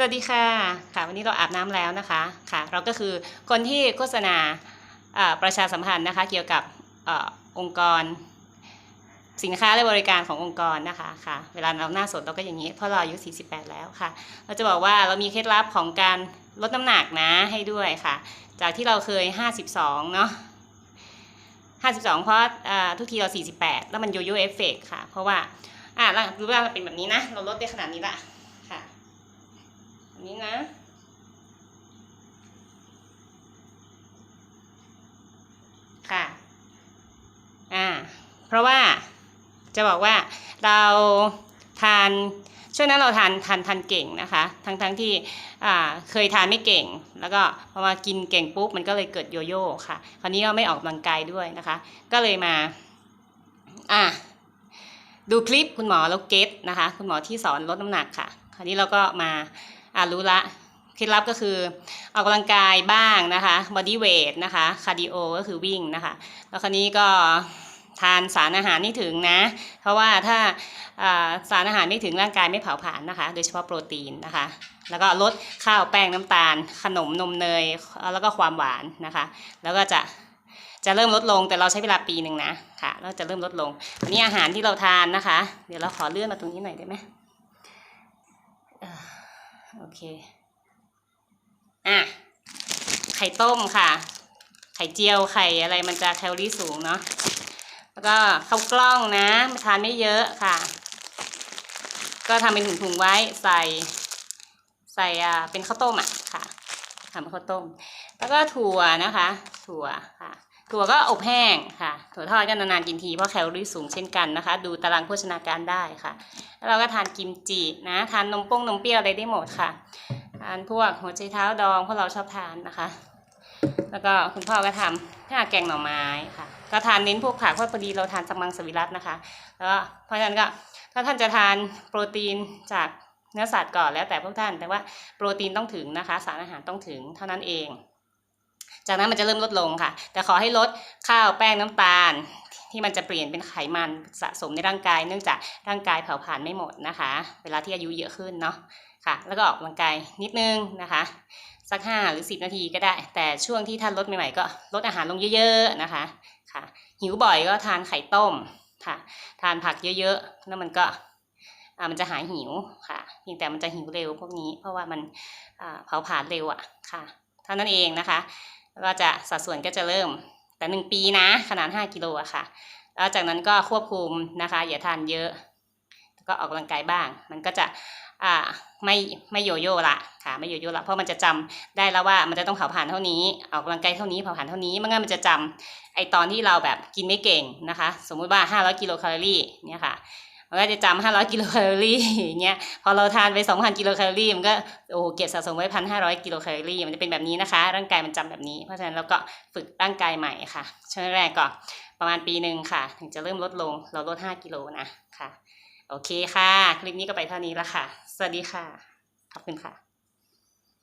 สวัสดีค่ะค่ะ วันนี้เราอาบน้ำแล้วนะคะค่ะ เราก็คือคนที่โฆษณาประชาสัมพันธ์นะคะ เกี่ยวกับอองค์กร สินค้าและบริการขององค์กรนะคะค่ะ เวลาเราหน้าสดเราก็อย่างนี้เพราะเราอายุ 48 แล้วค่ะ เราจะบอกว่าเรามีเคล็ดลับของการลดน้ำหนักนะให้ด้วยค่ะ จากที่เราเคย 52 เนาะ52 เพราะทุกทีเรา 48 แล้วมันโยโย่เอฟเฟกค่ะ เพราะว่าอะแล้ว่าเราเป็นแบบนี้นะเราลดได้ขนาดนี้ละ นี้นะ ค่ะ อ่า เพราะว่าจะบอกว่าเราทานช่วงนั้นเราทานทานทานเก่งนะคะ ทั้งทั้งที่อ่าเคยทานไม่เก่ง แล้วก็พอมากินเก่งปุ๊บมันก็เลยเกิดโยโย่ค่ะ คราวนี้เราไม่ออกกำลังกายด้วยนะคะ ก็เลยมาอ่าดูคลิปคุณหมอแล้วเก็ตนะคะ คุณหมอที่สอนลดน้ำหนักค่ะ คราวนี้เราก็มา อ่ารู้ละเคล็ดลับก็คือออกกำลังกายบ้างนะคะบอดี้เวทนะคะคาร์ดิโอก็คือวิ่งนะคะแล้วคราวนี้ก็ทานสารอาหารนี่ถึงนะ เพราะว่าถ้าสารอาหารไม่ถึงร่างกายไม่เผาผลาญนะคะ โดยเฉพาะโปรตีนนะคะ แล้วก็ลดข้าวแป้งน้ำตาล ขนมนมเนยแล้วก็ความหวานนะคะ แล้วก็จะจะเริ่มลดลงแต่เราใช้เวลาปีหนึ่งนะค่ะแล้วจะเริ่มลดลงอันนี้อาหารที่เราทานนะคะ เดี๋ยวเราขอเลื่อนมาตรงนี้หน่อยได้ไหม โอเค อะ ไข่ต้มค่ะ ไข่เจียวไข่อะไรมันจะแคลอรี่สูงเนาะ แล้วก็ข้าวกล้องนะทานไม่เยอะค่ะ ก็ทำเป็นถุงๆไว้ใส่ ใส่อ่าเป็นข้าวต้มอะค่ะทำเป็นข้าวต้ม แล้วก็ถั่วนะคะ ถั่วค่ะ ถั่วก็อบแห้งค่ะ ถั่วทอดก็นานๆกินทีเพราะแคลอรี่สูงเช่นกันนะคะ ดูตารางโภชนาการได้ค่ะ แล้วเราก็ทานกิมจินะ ทานนมป้งนมเปรี้ยวอะไรได้หมดค่ะ ทานพวกหัวใจเท้าดองพวกเราชอบทานนะคะ แล้วก็คุณพ่อก็ทำถ้าแกงหน่อไม้ค่ะ ก็ทานเน้นพวกผักเพราะพอดีเราทานสมังสวิรัตนะคะ แล้วเพราะฉะนั้นก็ถ้าท่านจะทานโปรตีนจากเนื้อสัตว์ก่อนแล้วแต่พวกท่าน แต่ว่าโปรตีนต้องถึงนะคะ สารอาหารต้องถึงเท่านั้นเอง จากนั้นมันจะเริ่มลดลงค่ะ แต่ขอให้ลดข้าวแป้งน้ำตาล ที่มันจะเปลี่ยนเป็นไขมันสะสมในร่างกาย เนื่องจากร่างกายเผาผลาญไม่หมดนะคะ เวลาที่อายุเยอะขึ้นเนาะค่ะ แล้วก็ออกกำลังกายนิดนึงนะคะ สักห้าหรือสิบนาทีก็ได้ แต่ช่วงที่ท่านลดใหม่ๆก็ลดอาหารลงเยอะๆนะคะค่ะ หิวบ่อยก็ทานไข่ต้มค่ะ ทานผักเยอะๆแล้วมันก็อ่ามันจะหายหิวค่ะเพียงแต่มันจะหิวเร็วพวกนี้ เพราะว่ามันอ่าเผาผลาญเร็วอะค่ะเท่านั้นเองนะคะ ก็จะสัดส่วนก็จะเริ่มแต่หนึ่งปีนะ ขนาด 5 กิโลอะค่ะ แล้วจากนั้นก็ควบคุมนะคะ อย่าทานเยอะ แล้วก็ออกกำลังกายบ้าง มันก็จะอ่าไม่ไม่โยโย่ละค่ะไม่โยโย่ละเพราะมันจะจำได้แล้วว่ามันจะต้องเผาผลาญเท่านี้ ออกกำลังกายเท่านี้เผาผลาญเท่านี้ไม่งั้นมันจะจำไอตอนที่เราแบบกินไม่เก่งนะคะ สมมุติว่า 500 กิโลแคลอรี่เนี่ยค่ะ มันก็จะจำ500กิโลแคลอรี่อย่างเงี้ยพอเราทานไป2,000กิโลแคลอรี่มันก็โอ้เก็บสะสมไว้1,500กิโลแคลอรี่มันจะเป็นแบบนี้นะคะ ร่างกายมันจำแบบนี้ เพราะฉะนั้นเราก็ฝึกร่างกายใหม่ค่ะ ช่วงแรกก็ประมาณปีหนึ่งค่ะ ถึงจะเริ่มลดลงเราลด5กิโลนะค่ะ โอเคค่ะ คลิปนี้ก็ไปเท่านี้ละค่ะ สวัสดีค่ะ ขอบคุณค่ะ